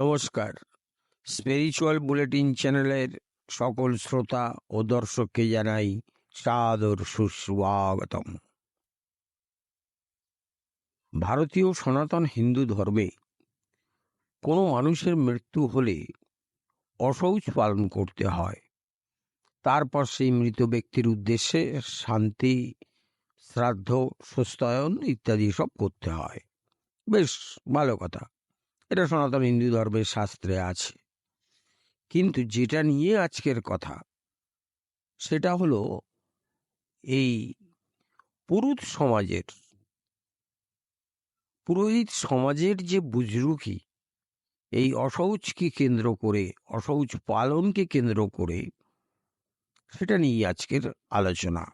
নমস্কার। Spiritual bulletin চ্যানেলের সকল শ্রোতা ও দর্শককে জানাই সাদর সুস্বাগতম। ভারতীয় সনাতন হিন্দু ধর্মে কোনো মানুষের মৃত্যু হলে অশৌচ পালন করতে হয়। তারপর সেই মৃত ব্যক্তির উদ্দেশ্যে শান্তি, শ্রাদ্ধ সুস্তায়ন ইত্যাদি সব করতে হয়। বেশ ভালো কথা। এটা সনাতন হিন্দু ধর্মের শাস্ত্রে আছে। কিন্তু যেটা নিয়ে আজকের কথা, সেটা হলো এই পুরুষ সমাজের, পুরোহিত সমাজের যে বুজরুকি, এই অশৌচকে কেন্দ্র করে অশৌচ পালনকে কেন্দ্র করে, সেটা নিয়ে আজকের আলোচনা।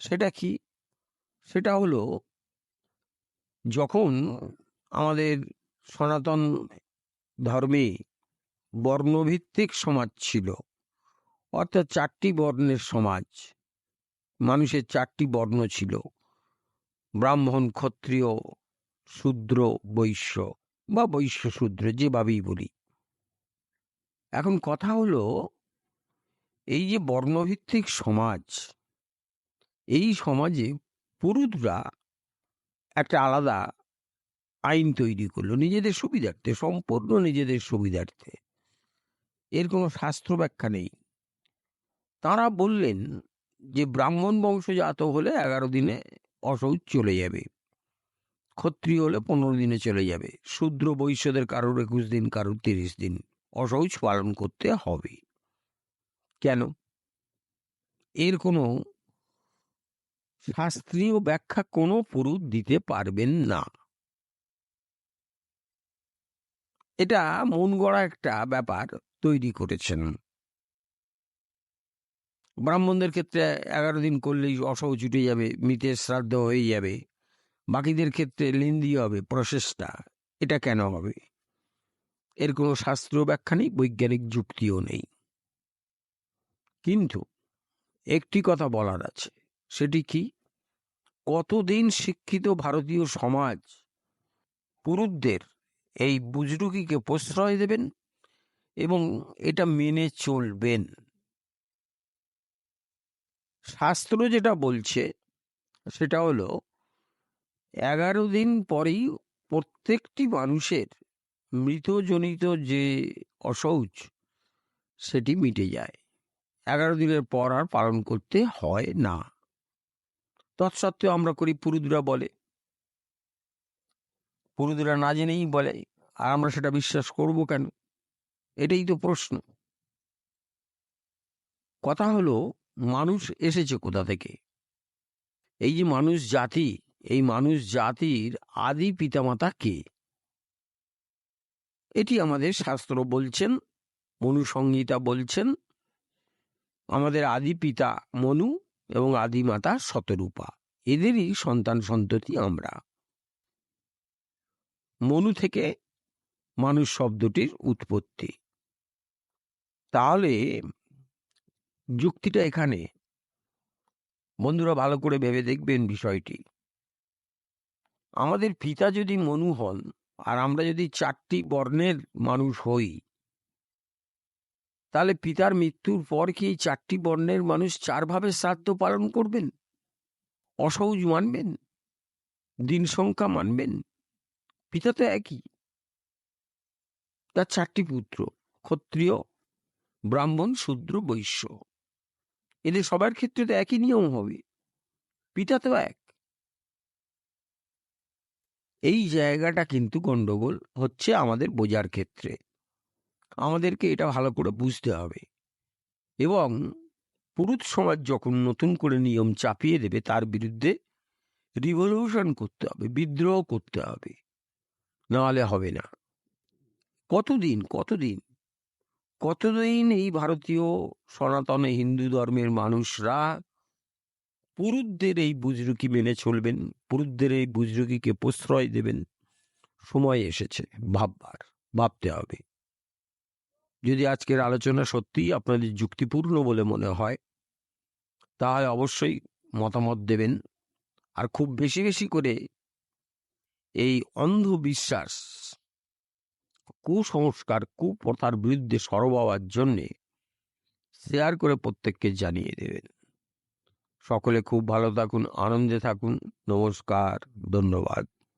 সেটা কি? সেটা হলো যখন আমাদের সনাতন ধর্মে বর্ণভিত্তিক সমাজ ছিল। অর্থাৎ চারটি বর্ণের সমাজ। মানুষের চারটি বর্ণ ছিল। ব্রাহ্মণ, ক্ষত্রিয়, শূদ্র, বৈশ্য বা বৈশ্য শূদ্র, যেভাবেই বলি। এখন কথা হলো, এই যে বর্ণভিত্তিক সমাজ, এই সমাজে পুরুষরা একটা আলাদা আইন তৈরি করল নিজেদের সুবিধার্থে, সম্পূর্ণ নিজেদের সুবিধার্থে। এর কোনো শাস্ত্র ব্যাখ্যা নেই। তারা বললেন যে, ব্রাহ্মণ বংশজাত হলে এগারো দিনে অশৌচ চলে যাবে, ক্ষত্রিয় হলে পনেরো দিনে চলে যাবে, শূদ্র বৈশ্যদের কারোর একুশ দিন, কারোর তিরিশ দিন অশৌচ পালন করতে হবে। কেন? এর কোনো শাস্ত্রীয় ব্যাখ্যা কোনো পুরুষ দিতে পারবেন না। এটা মন গড়া একটা ব্যাপার তৈরি করেছেন। ব্রাহ্মণদের ক্ষেত্রে এগারো দিন করলেই অসহ ছুটে যাবে, মৃতের শ্রাদ্ধ হয়ে যাবে। বাকিদের ক্ষেত্রে লিন্দি হবে প্রসেসটা এটা কেন হবে? এর কোনো শাস্ত্র ব্যাখ্যা নেই, বৈজ্ঞানিক যুক্তিও নেই। কিন্তু একটি কথা বলার আছে, সেটি কি? কতদিন শিক্ষিত ভারতীয় সমাজ পুরুষদের এই বুজরুকিকে প্রশ্রয় দেবেন এবং এটা মেনে চলবেন। শাস্ত্র যেটা বলছে, সেটা হলো, এগারো দিন পরেই প্রত্যেকটি মানুষের মৃতজনিত যে অসৌচ, সেটি মিটে যায়। এগারো দিনের পর আর পালন করতে হয় না। তৎসত্ত্বেও আমরা করি, পুরুদরা বলে পুরুদরা না জেনেই বলে, আর আমরা সেটা বিশ্বাস করব কেন? এটাই তো প্রশ্ন। কথা হলো, মানুষ এসেছে কোথা থেকে? এই যে মানুষ জাতি, এই মানুষ জাতির আদি পিতামাতা কে? এটি আমাদের শাস্ত্র বলছেন, মনুসংহিতা বলছেন, আমাদের আদি পিতা মনু এবং আদি মাতা শতরূপা। এদেরই সন্তান সন্ততি আমরা। মনু থেকে মানুষ শব্দটির উৎপত্তি। তাহলে যুক্তিটা এখানে। বন্ধুরা ভালো করে ভেবে দেখবেন বিষয়টি। আমাদের পিতা যদি মনু হন আর আমরা যদি চারটি বর্ণের মানুষ হই, তাহলে পিতার মৃত্যুর পর কি চারটি বর্ণের মানুষ চারভাবে শ্রাদ্ধ পালন করবেন? অসহজ মানবেন? দিন সংখ্যা মানবেন? পিতা তো একই। তার চারটি পুত্র, ক্ষত্রিয়, ব্রাহ্মণ, শূদ্র, বৈশ্য। এদের সবার ক্ষেত্রে তো একই নিয়ম হবে। পিতা তো এক। এই জায়গাটা কিন্তু গন্ডগোল হচ্ছে আমাদের বোঝার ক্ষেত্রে। আমাদেরকে এটা ভালো করে বুঝতে হবে। এবং পুরুষ সমাজ যখন নতুন করে নিয়ম চাপিয়ে দেবে, তার বিরুদ্ধে রিভলিউশন করতে হবে, বিদ্রোহ করতে হবে। নাহলে হবে না। কতদিন কতদিন? কতদিন এই ভারতীয় সনাতন হিন্দু ধর্মের মানুষরা পুরুষদের এই বুজরুকি মেনে চলবেন, পুরুষদের এই বুজরুকিকে প্রশ্রয় দেবেন? সময় এসেছে, ভাববার, ভাবতে হবে। যদি আজকের আলোচনা সত্যিই আপনাদের যুক্তিপূর্ণ বলে মনে হয়, তাহলে অবশ্যই মতামত দেবেন। আর খুব বেশি বেশি করে এই অন্ধবিশ্বাস কুসংস্কার, কুপ্রথার বিরুদ্ধে সরব হওয়ার জন্যে শেয়ার করে প্রত্যেককে জানিয়ে দেবেন। সকলে খুব ভালো থাকুন, আনন্দে থাকুন। নমস্কার, ধন্যবাদ।